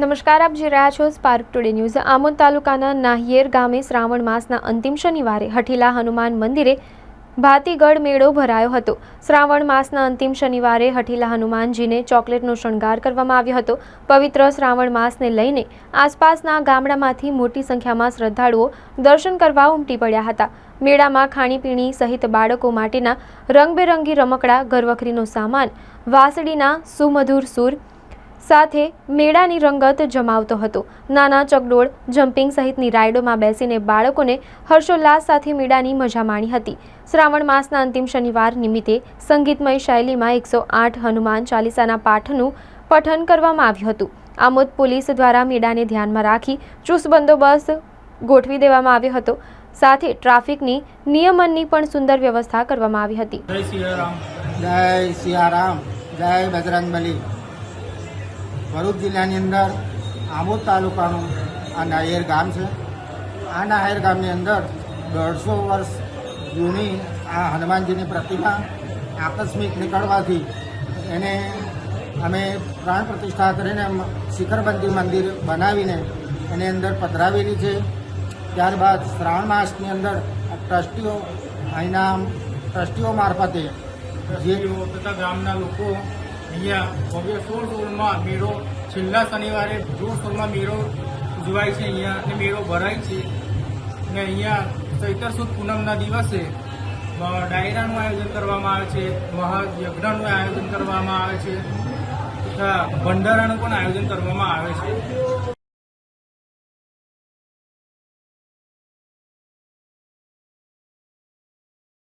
નમસ્કાર, આપ જોઈ રહ્યા છો સ્પાર્ક ટુડે ન્યૂઝ આમોદ તાલુકાના નાહિયેર ગામે શ્રાવણ માસના અંતિમ શનિવારે હઠીલા હનુમાન મંદિરે ભાતીગઢ મેળો ભરાયો હતો. શ્રાવણ માસના અંતિમ શનિવારે હઠીલા હનુમાનજીને ચોકલેટનો શણગાર કરવામાં આવ્યો હતો. પવિત્ર શ્રાવણ માસને લઈને આસપાસના ગામડામાંથી મોટી સંખ્યામાં શ્રદ્ધાળુઓ દર્શન કરવા ઉમટી પડ્યા હતા. મેળામાં ખાણીપીણી સહિત બાળકો માટેના રંગબેરંગી રમકડા, ઘરવખરીનો સામાન, વાંસળીના સુમધુર સૂર સાથે મેળાની રંગત જમાવતો હતો. નાના ચકડોળ જમ્પિંગ સહિતની રાઇડોમાં બેસીને બાળકોને હર્ષોલ્લાસ સાથે મેળાની મજા માણી હતી. શ્રાવણ માસના અંતિમ શનિવાર નિમિત્તે સંગીતમય શૈલીમાં એકસો આઠ હનુમાન ચાલીસાના પાઠનું પઠન કરવામાં આવ્યું હતું. આમોદ પોલીસ દ્વારા મેળાને ધ્યાનમાં રાખી ચુસ્ત બંદોબસ્ત ગોઠવી દેવામાં આવ્યો હતો. સાથે ટ્રાફિકની નિયમનની પણ સુંદર વ્યવસ્થા કરવામાં આવી હતી. જય સિયારામ. જય સિયારામ. જય બજરંગબલી. ભરૂચ જિલ્લાની અંદર આમોદ તાલુકાનું આ નાયર ગામ છે. આ નાયર ગામની અંદર દોઢસો વર્ષ જૂની આ હનુમાનજીની પ્રતિમા આકસ્મિક નીકળવાથી એને અમે પ્રાણ પ્રતિષ્ઠા કરીને શિખરબંધી મંદિર બનાવીને એની અંદર પધરાવેલી છે. ત્યારબાદ શ્રાવણ માસની અંદર ટ્રસ્ટીઓ અહીંના ટ્રસ્ટીઓ મારફતે જે તથા ગામના લોકો અહીંયા ભવ્ય સોળ સોળમાં મેળો, છેલ્લા શનિવારે જોર સોળમાં મેળો ઉજવાય છે અહીંયા અને મેળો ભરાય છે. અને અહીંયા ચૈતર સુદ પૂનમના દિવસે ડાયરાનું આયોજન કરવામાં આવે છે, મહાયજ્ઞનું આયોજન કરવામાં આવે છે, તથા ભંડારાનું પણ આયોજન કરવામાં આવે છે.